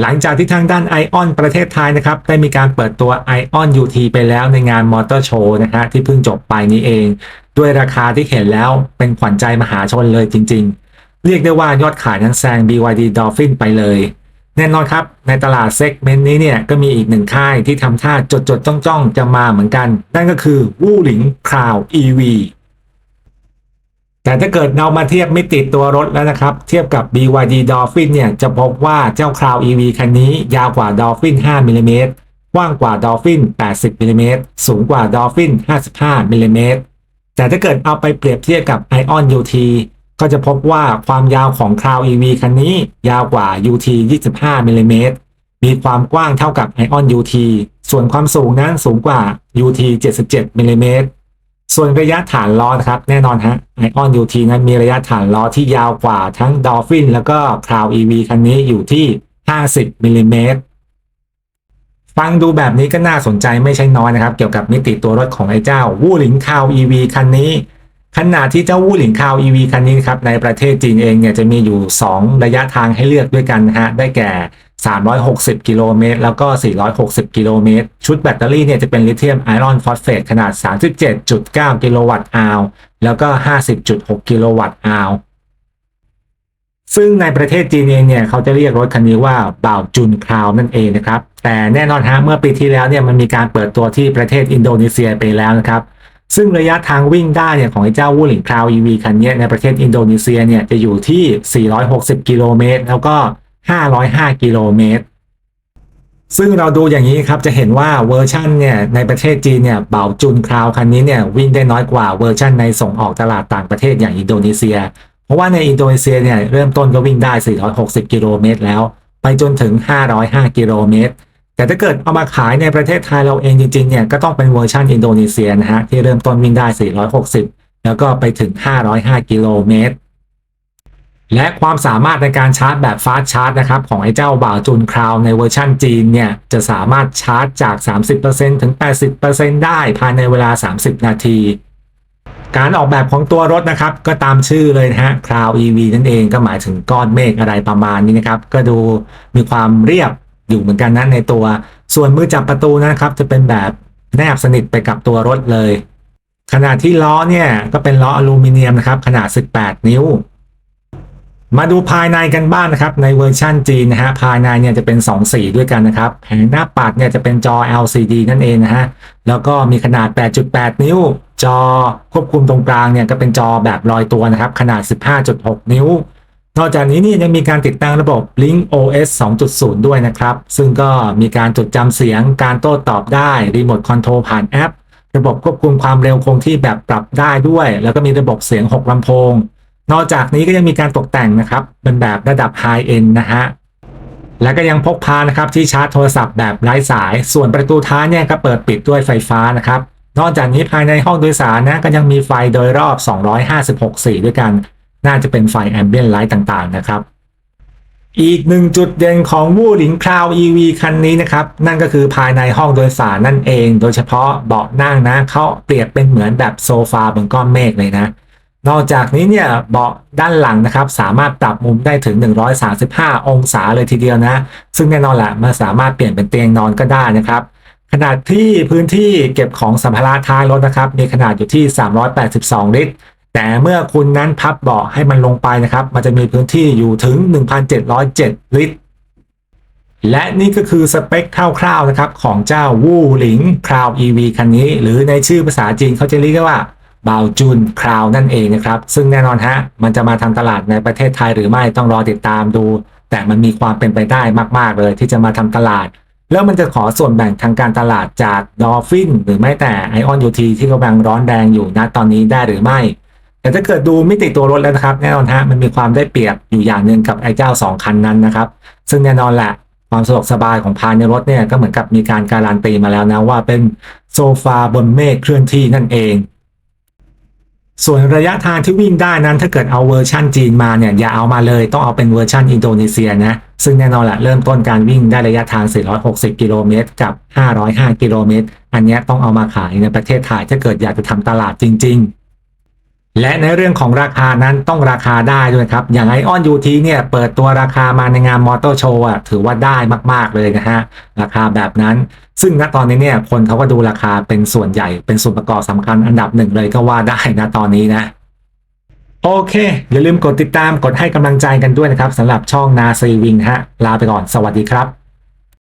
หลังจากที่ทางด้าน Ion ประเทศไทยนะครับได้มีการเปิดตัว Ion UT ไปแล้วในงานมอเตอร์โชว์นะฮะที่เพิ่งจบไปนี้เอง ด้วยราคาที่เห็นแล้วเป็นขวัญใจมหาชนเลยจริง ๆ เรียกได้ว่ายอดขายนั้นแซง BYD Dolphin ไปเลย แน่นอนครับในตลาดเซกเมนต์นี้เนี่ยก็มีอีกหนึ่งค่ายที่ทำท่าจดจดจ้องจ้องๆจะมาเหมือนกัน นั่นก็คือวูหลิงคราว EV แต่ถ้าเกิดเรามาเทียบมิติตัวรถแล้วนะครับ เทียบกับ BYD Dolphin เนี่ยจะพบว่าเจ้า Crown EV คันนี้ยาวกว่า Dolphin 5มิลลิเมตรกว้างกว่า Dolphin 80มิลลิเมตรสูงกว่า Dolphin 55มิลลิเมตรแต่ถ้าเกิดเอาไปเปรียบเทียบกับ Ion UT ก็จะพบว่าความยาวของ Crown EV คันนี้ยาวกว่า UT 25มิลลิเมตรมีความกว้างเท่ากับ Ion UT ส่วนความสูงนั้นสูงกว่า UT 77มิลลิเมตร ส่วนระยะฐานล้อนะครับ แน่นอนฮะ Ion UT นั้นมีระยะฐานล้อที่ยาวกว่าทั้ง Dolphin แล้วก็ Crown EV คันนี้อยู่ที่ 50มิลลิเมตรฟังดูแบบนี้ก็น่าสนใจไม่ใช่น้อยนะครับ เกี่ยวกับมิติตัวรถของไอ้เจ้าวูหลิงคาว EV คันนี้ขณะที่เจ้าวูหลิงคาว EV คันนี้ครับในประเทศจีนเองเนี่ยจะมีอยู่ 2 ระยะทางให้เลือกด้วยกันฮะได้แก่ 360 กิโลเมตร แล้วก็ 460 กิโลเมตร ชุดแบตเตอรี่เนี่ยจะเป็นลิเธียมไอรอนฟอสเฟตขนาด 37.9 กิโลวัตต์อาวแล้วก็ 50.6 กิโลวัตต์อาวซึ่งในประเทศจีนเองเนี่ยเขาจะเรียกรถคันนี้ว่าบ่าวจุนคราวนั่นเองนะครับ แต่แน่นอนฮะเมื่อปีที่แล้วเนี่ยมันมีการเปิดตัวที่ประเทศอินโดนีเซียไปแล้วนะครับ ซึ่งระยะทางวิ่งได้เนี่ยของไอ้เจ้าวูหลิงคราว EV คันนี้ในประเทศอินโดนีเซียเนี่ยจะอยู่ที่ 460 กิโลเมตรแล้วก็ 505 กิโลเมตร ซึ่งเราดูอย่างนี้ครับจะเห็นว่าเวอร์ชันเนี่ยในประเทศจีนเนี่ยเบาจุนคราวคันนี้เนี่ยวิ่งได้น้อยกว่าเวอร์ชันในส่งออกตลาดต่างประเทศอย่างอินโดนีเซีย เพราะว่าในอินโดนีเซียเนี่ยเริ่มต้นก็วิ่งได้ 460 กิโลเมตรแล้ว ไปจนถึง 505 กิโลเมตรแต่ถ้าเกิดเอามาขายในประเทศไทยเราเองจริงๆเนี่ยก็ต้องเป็นเวอร์ชันอินโดนีเซียนะฮะที่เริ่มต้นวิ่งได้ 460 แล้วก็ไปถึง 505 กิโลเมตร และความสามารถในการชาร์จแบบฟาสชาร์จนะครับของไอ้เจ้าบ่าวจุนคราวในเวอร์ชันจีนเนี่ย จะสามารถชาร์จจาก 30%ถึง 80%ได้ภายในเวลา 30 นาที การออกแบบของตัวรถนะครับ ก็ตามชื่อเลยนะฮะ Cloud EV นั่นเองก็หมายถึงก้อนเมฆอะไรประมาณนี้นะครับ ก็ดูมีความเรียบอยู่เหมือนกันนะในตัว ส่วนมือจับประตูนะครับ จะเป็นแบบแนบสนิทไปกับตัวรถเลยขนาดที่ล้อเนี่ยก็เป็นล้ออลูมิเนียมนะครับขนาด 18 นิ้ว มาดูภายในกันบ้างนะครับ ในเวอร์ชั่นจีนนะฮะภายในเนี่ยจะเป็น 2 สีด้วยกันนะครับแผงหน้าปัดเนี่ยจะเป็นจอ LCD นั่นเองนะฮะแล้วก็มีขนาด 8.8 นิ้ว จอควบคุมตรงกลางเนี่ยก็เป็นจอแบบลอยตัวนะครับ ขนาด 15.6 นิ้ว นอกจากนี้นี่ยังมีการติดตั้งระบบ Link OS 2.0 ด้วยนะครับ ซึ่งก็มีการจดจำเสียงการโต้ตอบได้รีโมทคอนโทรลผ่านแอป ระบบควบคุมความเร็วคงที่แบบปรับได้ด้วย แล้วก็มีระบบเสียง 6ลำโพง นอกจากนี้ก็ยังมีการตกแต่งนะครับ เป็นแบบระดับ High End นะฮะและก็ยังพกพานะครับที่ชาร์จโทรศัพท์แบบไร้สาย ส่วนประตูท้ายเนี่ยก็เปิดปิดด้วยไฟฟ้านะครับ นอกจากนี้ภายในห้องโดยสารนะก็ยังมีไฟโดยรอบ 256 สีด้วยกัน น่าจะเป็นไฟแอมเบียนไลท์ต่างๆนะครับ อีกหนึ่งจุดเด่นของวูหลิงคราว EV คันนี้นะครับ นั่นก็คือภายในห้องโดยสารนั่นเอง โดยเฉพาะเบาะนั่งนะเขาเปรียบเป็นเหมือนแบบโซฟาบนก้อนเมฆเลยนะ นอกจากนี้เนี่ยเบาะด้านหลังนะครับ สามารถปรับมุมได้ถึง 135 องศาเลยทีเดียวนะ ซึ่งแน่นอนแหละมันสามารถเปลี่ยนเป็นเตียงนอนก็ได้นะครับ ขนาดที่พื้นที่เก็บของสัมภาระท้ายรถนะครับ มีขนาดอยู่ที่ 382 ลิตร แต่เมื่อคุณนั้นพับเบาะให้มันลงไปนะครับ มันจะมีพื้นที่อยู่ถึง 1,707 ลิตร และนี่ก็คือสเปคคร่าวๆนะครับของเจ้าวูหลิงคราว EV คันนี้ หรือในชื่อภาษาจีนเขาจะเรียกว่า บาวจุนคราวนั่นเองนะครับ ซึ่งแน่นอนฮะมันจะมาทำตลาดในประเทศไทยหรือไม่ต้องรอติดตามดู แต่มันมีความเป็นไปได้มาก ๆ เลยที่จะมาทำตลาด แล้วมันจะขอส่วนแบ่งทางการตลาดจากดอฟฟินหรือไม่แต่ Ion UT ที่กำลังร้อนแรงอยู่ณตอนนี้ได้หรือไม่ แต่ถ้าเกิดดูมิติตัวรถแล้วนะครับแน่นอนฮะมันมีความได้เปรียบอยู่อย่างหนึ่งกับไอเจ้า 2 คันนั้นนะครับ ซึ่งแน่นอนแหละความสะดวกสบายของภายในรถเนี่ยก็เหมือนกับมีการการันตีมาแล้วนะว่าเป็นโซฟาบนเมฆเคลื่อนที่นั่นเอง ส่วนระยะทางที่วิ่งได้นั้นถ้าเกิดเอาเวอร์ชั่นจีนมาเนี่ยอย่าเอามาเลยต้องเอาเป็นเวอร์ชั่นอินโดนีเซียนะ ซึ่งแน่นอนแหละเริ่มต้นการวิ่งได้ระยะทาง 460 กิโลเมตร กับ 505 กิโลเมตร อันนี้ต้องเอามาขายในประเทศไทยถ้าเกิดอยากจะทำตลาดจริง ๆ และในเรื่องของราคานั้นต้องราคาได้ด้วยครับ อย่างไอออนยูทีเนี่ยเปิดตัวราคามาในงานมอเตอร์โชว์อะถือว่าได้มากๆเลยนะฮะ ราคาแบบนั้น ซึ่งณตอนนี้เนี่ยคนเขาก็ดูราคาเป็นส่วนใหญ่เป็นส่วนประกอบสำคัญอันดับหนึ่งเลยก็ว่าได้นะตอนนี้นะ โอเค อย่าลืมกดติดตามกดให้กำลังใจกันด้วยนะครับสำหรับช่องนาซีวิงฮะลาไปก่อนสวัสดีครับ